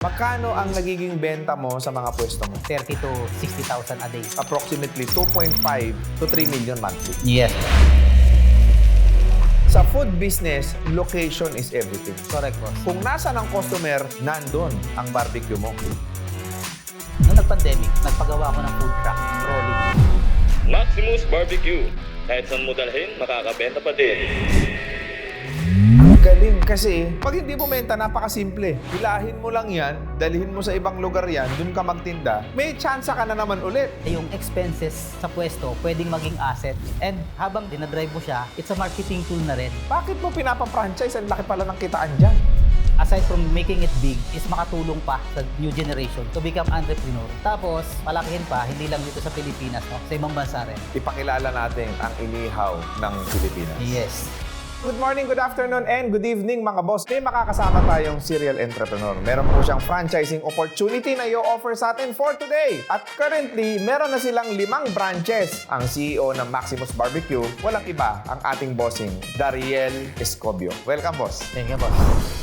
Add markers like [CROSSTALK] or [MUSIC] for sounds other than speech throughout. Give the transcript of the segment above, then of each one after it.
Magkano ang nagiging benta mo sa mga pwesto mo? 30 to 60,000 a day. Approximately 2.5 to 3 million monthly. Yes. Sa food business, location is everything. Correct, boss. Kung nasa ng customer, nandun ang barbecue mo. Nung nag-pandemic, nagpagawa ko ng food truck, rolling. Maximus Barbecue. Kahit saan mo dalhin, makakabenta pa din. Galing kasi pag hindi mo menta, napakasimple. Bilahin mo lang yan, dalhin mo sa ibang lugar yan, dun ka magtinda, may chance ka na naman ulit. Yung expenses sa pwesto, pwedeng maging asset. And habang dinadrive mo siya, it's a marketing tool na rin. Bakit mo pinapa-franchise? Ang laki pala ng kitaan dyan. Aside from making it big, is makatulong pa sa new generation to become entrepreneur. Tapos, palakihin pa, hindi lang dito sa Pilipinas, no? sa ibang bansa rin. Ipakilala natin ang inihaw ng Pilipinas. Yes. Good morning, good afternoon, and good evening mga boss. May makakasama tayong serial entrepreneur. Meron po siyang franchising opportunity na i-offer sa atin for today. At currently, meron na silang limang branches. Ang CEO ng Maximus Barbecue, walang iba, ang ating bossing, Dariel Escobio. Welcome, boss. Thank you, boss.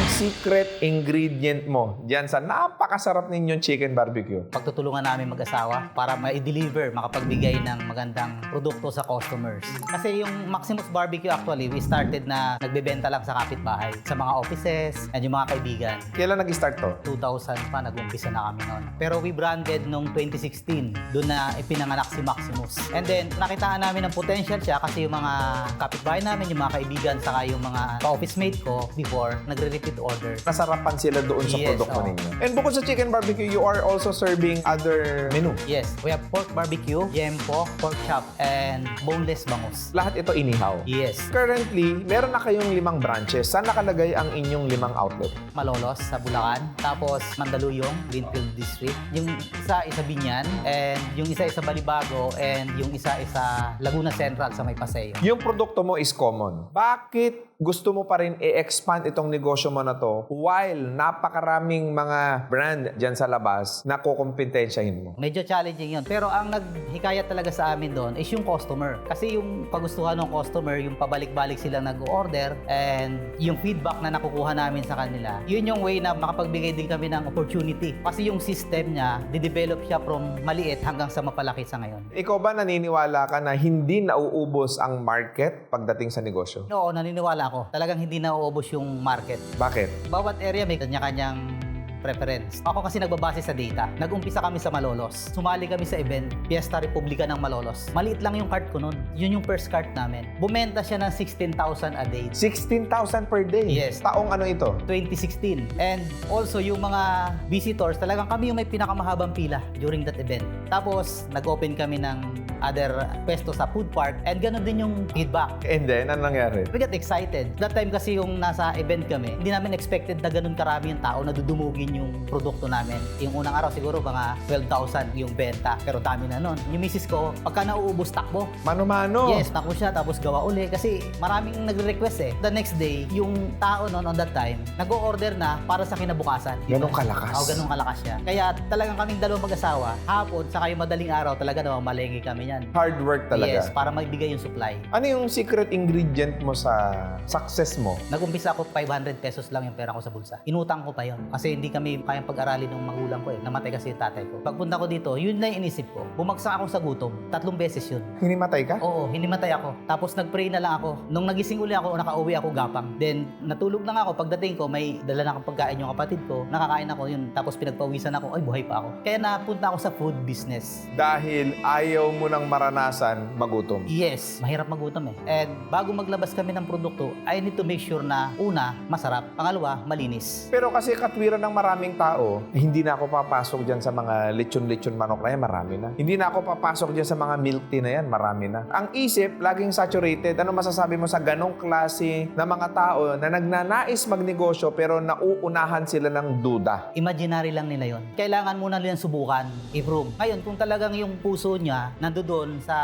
Ang secret ingredient mo diyan sa napakasarap ninyong chicken barbecue? pagtutulungan namin mag-asawa para ma-deliver, makapagbigay ng magandang produkto sa customers. Kasi yung Maximus Barbecue actually, we started na nagbebenta lang sa kapitbahay, sa mga offices, and yung mga kaibigan. Kailan nag-start to? 2000 pa, nag-umpisa na kami noon. Pero we branded nung 2016. Doon na ipinanganak si Maximus. And then, nakitaan namin ng potential siya kasi yung mga kapitbahay namin, yung mga kaibigan, saka yung mga ka-office mate ko before, nagre-repeat order. Nasarapan sila doon sa Yes, produkto oo. ninyo. And bukod sa chicken barbecue, you are also serving other menu. Yes, we have pork barbecue, yempo, pork chop, and boneless bangus. Lahat ito inihaw. Yes. Currently, meron na kayong limang branches. Saan nakalagay ang inyong limang outlet? Malolos sa Bulacan, tapos Mandaluyong, Greenfield District. Yung isa isa Binyan, and yung isa isa Balibago, and yung isa isa Laguna Central sa May Paseo. Yung produkto mo is common. Bakit gusto mo pa rin i-expand itong negosyo mo na to while napakaraming mga brand dyan sa labas na kukumpetensyahin mo? Medyo challenging yun. Pero ang naghikayat talaga sa amin doon is yung customer. Kasi yung pagustuhan ng customer, yung pabalik-balik sila nag-order and yung feedback na nakukuha namin sa kanila, yun yung way na makapagbigay din kami ng opportunity. Kasi yung system niya, didevelop siya from maliit hanggang sa mapalaki sa ngayon. Ikaw ba naniniwala ka na hindi nauubos ang market pagdating sa negosyo? Oo, naniniwala ako. Talagang hindi nauubos yung market. Bakit? Bawat area may kanya-kanyang preference. Ako kasi nagbabase sa data. Nag-umpisa kami sa Malolos. Sumali kami sa event, Fiesta Republica ng Malolos. Maliit lang yung cart ko nun. Yun yung first cart namin. Bumenta siya ng 16,000 a day. 16,000 per day? Yes. Taong ano ito? 2016. And also yung mga visitors, talagang kami yung may pinakamahabang pila during that event. Tapos, nag-open kami ng other pwesto sa food park and ganun din yung feedback. And then, ano nangyari? We get excited. That time kasi yung nasa event kami, hindi namin expected na ganun karami yung tao na dudumugin yung produkto namin. Yung unang araw siguro mga 12,000 yung benta. Pero dami na nun. Yung misis ko, pagka nauubos takbo, Mano-mano? Yes, takbo siya tapos gawa uli kasi maraming nagre-request eh. The next day, yung tao noon on that time, nag-o-order na para sa kinabukasan. Ganong kalakas? Oo, ganong kalakas siya. Kaya talagang kaming dalawang mag-asawa, hapon, saka yung madaling araw, talaga naman malengi kami yan. Hard work talaga. Yes, para magbigay yung supply. Ano yung secret ingredient mo sa success mo? Nag-umpisa ako 500 pesos lang yung pera ko sa bulsa. Inutang ko pa yon kasi hindi kami kayang pag-aralin ng magulang ko eh. Namatay kasi yung tatay ko. Pagpunta ko dito, yun na inisip ko. Bumagsak ako sa gutom. Tatlong beses yun. Hinimatay ka? Oo, hinimatay ako. Tapos nag-pray na lang ako. Nung nagising uli ako, nakauwi ako gapang. Then, natulog lang ako. Pagdating ko, may dala na akong pagkain yung kapatid ko. Nakakain ako yun. Tapos pinagpawisan ako. Ay, buhay pa ako. Kaya napunta ako sa food business. Dahil ayaw mo nang maranasan magutom. Yes, mahirap magutom eh. And bago maglabas kami ng produkto, I need to make sure na una, masarap. Pangalawa, malinis. Pero kasi katwiran ng maraming tao, eh, hindi na ako papasok dyan sa mga lechon-lechon manok na yan, marami na. Hindi na ako papasok dyan sa mga milk tea na yan, marami na. Ang isip, laging saturated. Ano masasabi mo sa ganong klase na mga tao na nagnanais magnegosyo pero nauunahan sila ng duda? Imaginary lang nila yon. Kailangan muna nilang subukan, improve. Ngayon, kung talagang yung puso niya nandoon doon sa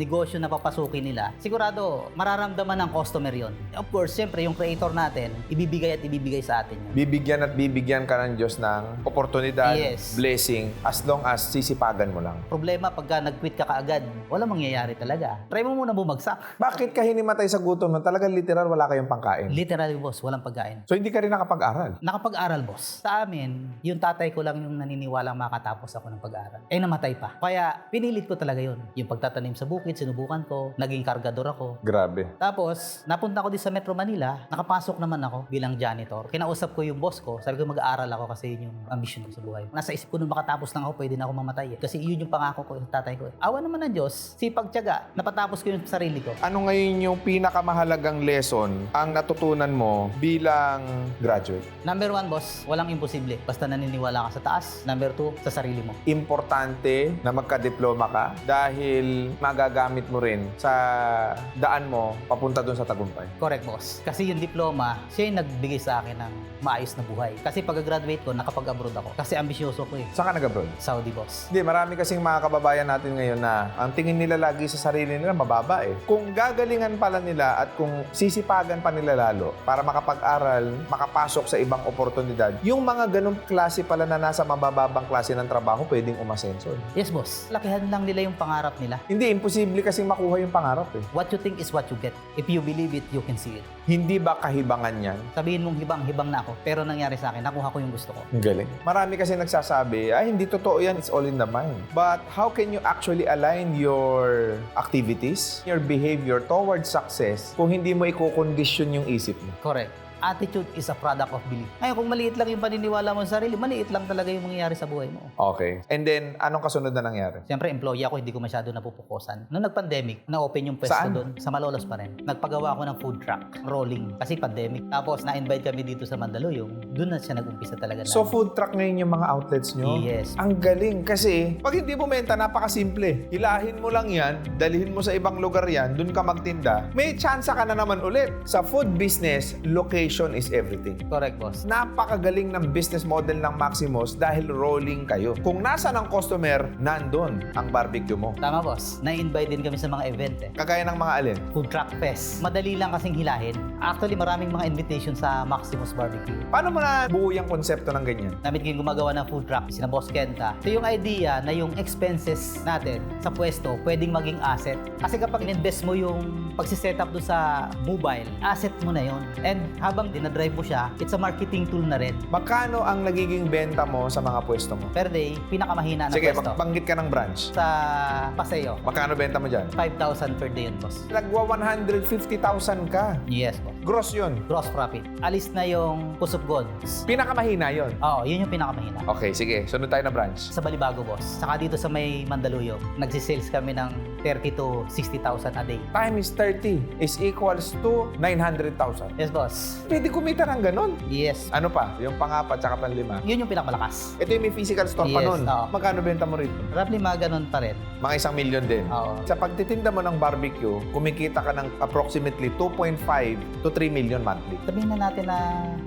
negosyo na papasukin nila, sigurado mararamdaman ng customer yon. Of course, siyempre yung creator natin, ibibigay at ibibigay sa atin yun. Bibigyan at bibigyan ka ng Diyos ng oportunidad, Yes. blessing, as long as sisipagan mo lang. Problema pagka nag-quit ka kaagad, wala mangyayari talaga. Try mo muna bumagsak. Bakit ka hinimatay sa gutom na talagang literal wala kayong pangkain? Literally, boss, walang pagkain. So hindi ka rin nakapag-aral? Nakapag-aral, boss. Sa amin, yung tatay ko lang yung naniniwalang makatapos ako ng pag-aaral. Eh, namatay pa. Kaya, pinilit ko talaga yun. Yung pagtatanim sa bukid, sinubukan ko. Naging kargador ako. Grabe. Tapos, napunta ko din sa Metro Manila. Nakapasok naman ako bilang janitor. Kinausap ko yung boss ko. Sabi ko, mag-aaral ako kasi yun yung ambition ko sa buhay. Nasa isip ko nung makatapos lang ako, pwede na ako mamatay. Eh. Kasi yun yung pangako ko sa tatay ko. Eh. Awa naman ng Diyos, sipag tiyaga, napatapos ko yung sarili ko. Ano ngayon yung pinakamahalagang lesson ang natutunan mo bilang graduate? Number one, boss, walang imposible. Basta naniniwala ka sa taas. Number two, sa sarili mo. Importante na magka-diploma ka dahil magagamit mo rin sa daan mo papunta dun sa tagumpay. Correct, boss. Kasi yung diploma, siya yung nagbigay sa akin ng maayos na buhay. Kasi pag-graduate ko, nakapag-abroad ako. Kasi ambisyoso ko eh. Saan ka nag-abroad? Saudi, boss. Hindi, marami kasing mga kababayan natin ngayon na ang tingin nila lagi sa sarili nila mababa eh. Kung gagalingan pala nila at kung sisipagan pa nila lalo para makapag-aral, makapasok sa ibang oportunidad, yung mga ganong klase pala na nasa mabababang klase ng trabaho pwedeng umasenso. Yes, boss. Lakihan lang nila yung pangarap nila. Hindi, imposible kasing makuha yung pangarap eh. What you think is what you get. If you believe it, you can see it. Hindi ba kahibangan yan? Sabihin mong hibang, hibang na ako. Pero nangyari sa akin, nakuha ko yung gusto ko. Ang galing. Marami kasi nagsasabi, ay hindi totoo yan, it's all in the mind. But how can you actually align your activities, your behavior towards success kung hindi mo i-condition yung isip mo? Correct. Attitude is a product of belief. Ngayon, kung maliit lang yung paniniwala mo sa sarili, maliit lang talaga yung mangyayari sa buhay mo. Okay. And then, anong kasunod na nangyari? Siyempre, employee ako, hindi ko masyado napupukusan. Nung nag-pandemic, na-open yung pwesto Saan? doon. Sa Malolos pa rin. Nagpagawa ako ng food truck, rolling. Kasi pandemic. Tapos, na-invite kami dito sa Mandaluyong. Doon na siya nag-umpisa talaga. So, namin. food truck ngayon yung mga outlets nyo? Yes. Ang galing. Kasi, pag hindi mo menta, napakasimple. Hilahin mo lang yan, dalhin mo sa ibang lugar yan, dun ka magtinda. May chance ka na naman ulit. Sa food business, location is everything. Correct, boss. Napakagaling ng business model ng Maximus dahil rolling kayo. Kung nasa ng customer, nandun ang barbecue mo. Tama, boss. Na-invite din kami sa mga event eh. Kagaya ng mga alin. Food truck fest. Madali lang kasing hilahin. Actually, maraming mga invitation sa Maximus Barbecue. Paano mo na buo yung konsepto ng ganyan? Namin kayong gumagawa ng food truck, sina Boss Kenta. Ito yung idea na yung expenses natin sa pwesto pwedeng maging asset. Kasi kapag in-invest mo yung pagsiset up do sa mobile, asset mo na yon. And habang dinadrive mo siya, it's a marketing tool na rin. Magkano ang nagiging benta mo sa mga pwesto mo? Per day, pinakamahina na Sige, pwesto. magbanggit ka ng branch. Sa Paseo, Magkano benta mo dyan? 5,000 per day yun, boss. Nagwa 150,000 ka. Yes, boss. Gross yun. Gross profit. Alis na yung of goods. Pinakamahina yun. Oo, yun yung pinakamahina. Okay, sige. Sunod tayo na branch. Sa Balibago, boss. Saka dito sa may Mandaluyong, nagsisales kami ng 30 to 60,000 a day. Times 30 is equals to 900,000. Yes, boss. Pwede kumita ng ganun. Yes. Ano pa? Yung pangapat tsaka panlima. Yun yung pinakamalakas. Ito yung may physical store pa Yes, nun. oo. Magkano benta mo rito? Roughly mga ganun pa rin. Mga isang milyon din. Oo. Sa pagtitinda mo ng barbecue, kumikita ka ng approximately 2.5 to 3 million monthly. Sabihin na natin na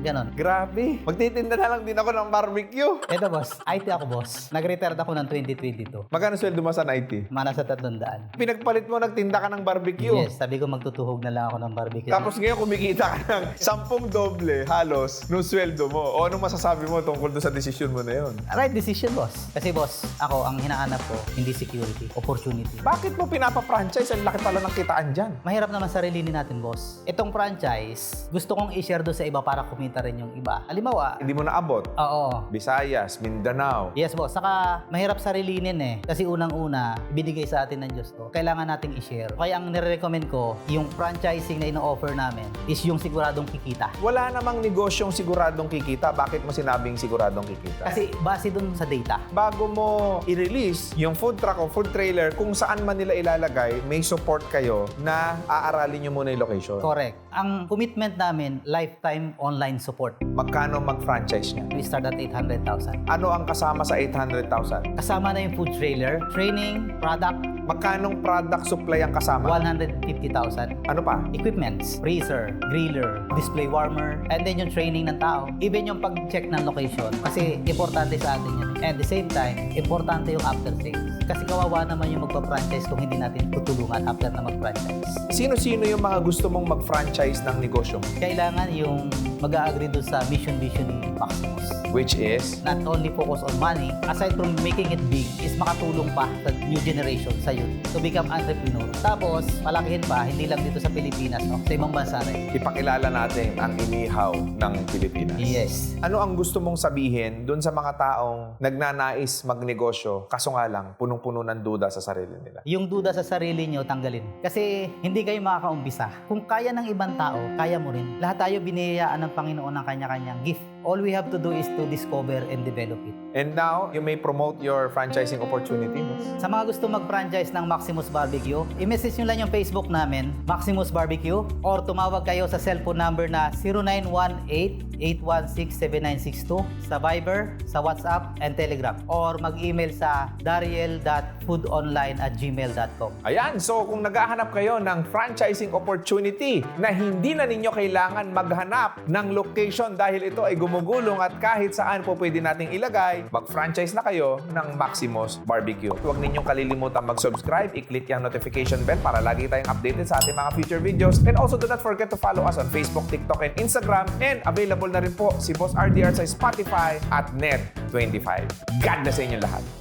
ganun. Grabe! Magtitinda na lang din ako ng barbecue. Ito, boss. IT ako, boss. Nag-retired ako ng 2022. Magkano sweldo mo sa IT? Mana sa 300. Pinagpalit mo, nagtinda ka ng barbecue. Yes, sabi ko magtutuhog na lang ako ng barbecue. Tapos ngayon kumikita ka ng [LAUGHS] sampung doble halos nung sweldo mo. O anong masasabi mo tungkol doon sa desisyon mo na yun? Right decision, boss. Kasi, boss, ako, ang hinahanap ko, hindi security, opportunity. Bakit mo pinapa-franchise? Ang laki pala ng kitaan dyan. Mahirap naman sarilinin natin, boss. Itong franchise, gusto kong i-share doon sa iba para kumita rin yung iba. Halimbawa, Hindi mo naabot. oo, Visayas, Mindanao. Yes, boss. Saka, mahirap sarilinin eh. Kasi unang-una, binigay sa atin ng Diyos to. Kailangan nating i-share. Kaya ang nire-recommend ko, yung franchising na ino-offer namin is yung siguradong kikita. Wala namang negosyong siguradong kikita. Bakit mo sinabing siguradong kikita? Kasi base dun sa data. bago mo i-release yung food truck o food trailer, kung saan man nila ilalagay, may support kayo na aaralin nyo muna yung location. Correct. Ang commitment namin, lifetime online support. Magkano mag-franchise niya? We start at 800,000. Ano ang kasama sa 800,000? Kasama na yung food trailer, training, product, Magkanong product supply ang kasama? 150,000 Ano pa? equipments, freezer, griller, display warmer, and then yung training ng tao. Even yung pag-check ng location. Kasi importante sa atin yun. And the same time, importante yung after sales. Kasi kawawa naman yung magpa-franchise kung hindi natin tutulungan after na mag-franchise. Sino-sino yung mga gusto mong mag-franchise ng negosyo? Kailangan yung mag-agree dun sa mission vision ni Maximus. Which is? Not only focus on money, aside from making it big, is makatulong pa sa new generation, sa youth, to become entrepreneur. Tapos, palakihin pa, hindi lang dito sa Pilipinas, no? sa ibang bansa rin. Ipakilala natin ang inihaw ng Pilipinas. Yes. Ano ang gusto mong sabihin dun sa mga taong nagnanais magnegosyo kaso nga lang punong-puno ng duda sa sarili nila? Yung duda sa sarili nyo, tanggalin. Kasi hindi kayo makakaumpisa. Kung kaya ng ibang tao, kaya mo rin. Lahat tayo biniyayaan ng Panginoon ng kanya-kanyang gift. All we have to do is to discover and develop it. And now, you may promote your franchising opportunity. Sa mga gusto mag-franchise ng Maximus Barbecue, i-message nyo lang yung Facebook namin, Maximus Barbecue, or tumawag kayo sa cellphone number na 0918-816-7962 sa Viber, sa WhatsApp, and Telegram. Or mag-email sa dariel.foodonline at gmail.com. Ayan, so kung naghahanap kayo ng franchising opportunity na hindi na ninyo kailangan maghanap ng location dahil ito ay gumugulong at kahit saan po pwede nating ilagay, mag-franchise na kayo ng Maximus Barbecue. Huwag ninyong kalilimutan mag-subscribe, i-click yung notification bell para lagi tayong updated sa ating mga future videos. And also do not forget to follow us on Facebook, TikTok, and Instagram. And available na rin po si Boss RDR sa Spotify at Net25. God bless sa inyo lahat.